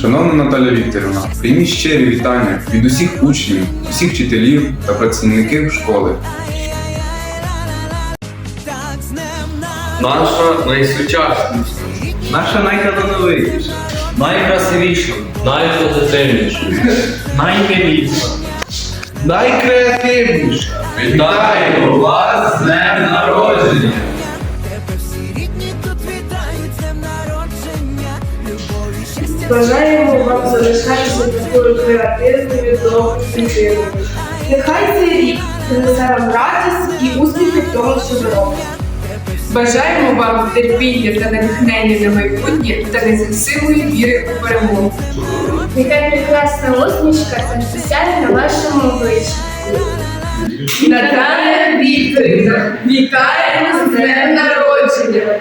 Шановна Наталя Вікторівна, прийміть щирі вітання від усіх учнів, усіх вчителів та працівників школи. Наша найсучасніша, Наша найталановитіша, найкрасивіша, найпозитивніша. наймиліша, найкреативніша. Вітаємо вас з днем народження! Бажаємо вам залишатися такою креативною, довгою. Нехай цей рік принесе вам радість і успіхи в тому, що ви робите. Бажаємо вам терпіння та натхнення на майбутнє та незасилої віри у перемогу. Нехай прекрасна усмішка завжди сяє на вашому обличчі. Наталя Вікторівна, вітаємо з днем народження!